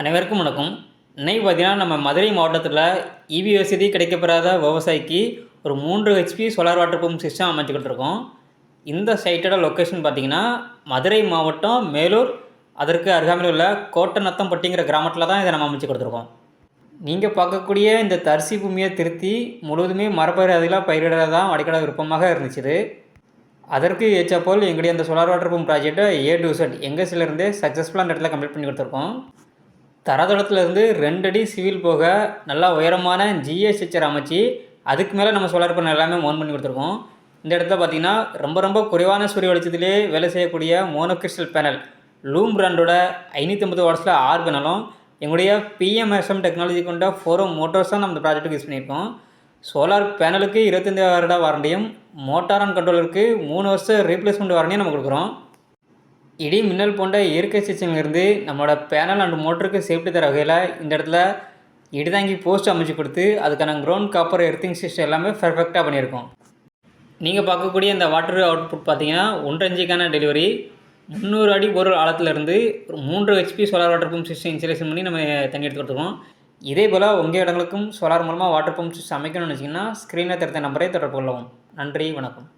அனைவருக்கும் வணக்கம். இன்னைக்கு பார்த்தீங்கன்னா நம்ம மதுரை மாவட்டத்தில் இவி வசதி கிடைக்கப்பெறாத விவசாயிக்கு ஒரு மூன்று HP solar water pump system அமைச்சுக்கிட்டு கொடுத்துருக்கோம் இந்த சைட்டோட லொக்கேஷன் பார்த்தீங்கன்னா மதுரை மாவட்டம் மேலூர் அதற்கு அருகாமையில் உள்ள கோட்டநத்தம்பட்டிங்கிற கிராமத்தில் தான் இதை நம்ம அமைச்சு கொடுத்துருக்கோம். நீங்கள் பார்க்கக்கூடிய இந்த தரிசி பூமியை திருத்தி முழுவதுமே மரப்பயிர் அதிகளாக பயிரிடுறது தான் அடிக்கட விருப்பமாக இருந்துச்சு. அதற்கு ஏற்றாப்போல் எங்களுடைய அந்த சோலார் வாட்டர் பம்ப் ப்ராஜெக்ட்டை ஏ டு செட் எங்கள் சிலருந்தே சக்ஸஸ்ஃபுல்லாக அந்த இடத்துல கம்ப்ளீட் பண்ணி கொடுத்துருக்கோம். தரதளத்துலேருந்து ரெண்டடி சிவில் போக நல்லா உயரமான ஜிஎஸ் ஸ்ட்ரக்சர் அமைச்சு அதுக்கு மேலே நம்ம சோலார் பேனல் எல்லாமே மோன் பண்ணி கொடுத்துருக்கோம். இந்த இடத்துல பார்த்தீங்கன்னா ரொம்ப ரொம்ப குறைவான சூரிய வெளிச்சத்திலே வேலை செய்யக்கூடிய மோனோகிறிஸ்டல் பேனல் லூம் பிராண்டோட ஐநூற்றி ஐம்பது வாட்ஸில் ஆறு பேனலும் எங்களுடைய பிஎம்எஸ்எம் டெக்னாலஜி கொண்ட ஃபோரோ மோட்டர்ஸும் நம்ம இந்த ப்ராஜெக்ட்டுக்கு யூஸ் பண்ணியிருக்கோம். சோலார் பேனலுக்கு இருபத்தஞ்சி வருட வாரண்டியும் மோட்டார் அண்ட் கண்ட்ரோலருக்கு மூணு வருஷம் ரீப்ளேஸ்மெண்ட் வாரண்டியும் நம்ம கொடுக்குறோம். இடி மின்னல் போன்ற இயற்கை சிஸ்டம்லேருந்து நம்மளோட பேனல் அண்ட் மோட்டருக்கு சேஃப்டி தர வகையில் இந்த இடத்துல இடிதாங்கி போஸ்ட் அமைச்சு கொடுத்து அதுக்கான க்ரௌண்ட் காப்பர் எர்த்திங் சிஸ்டம் எல்லாமே பர்ஃபெக்டாக பண்ணியிருக்கோம். நீங்கள் பார்க்கக்கூடிய இந்த வாட்டர் அவுட்புட் பார்த்தீங்கன்னா ஒன்றரை இன்ச்சுக்கான டெலிவரி முந்நூறு அடி ஒரு ஆழத்துலேருந்து ஒரு மூன்று HP solar water pump system insulation பண்ணி நம்ம தண்ணி எடுத்து இதே போல் உங்கள் இடங்களுக்கும் சோலார் மூலமாக வாட்டர் பம்ப் சிஸ்டம் அமைக்கணும்னு வச்சிங்கன்னா ஸ்க்ரீனில் தெரிந்த நம்பரை தொடர்பு கொள்ளவும். நன்றி வணக்கம்.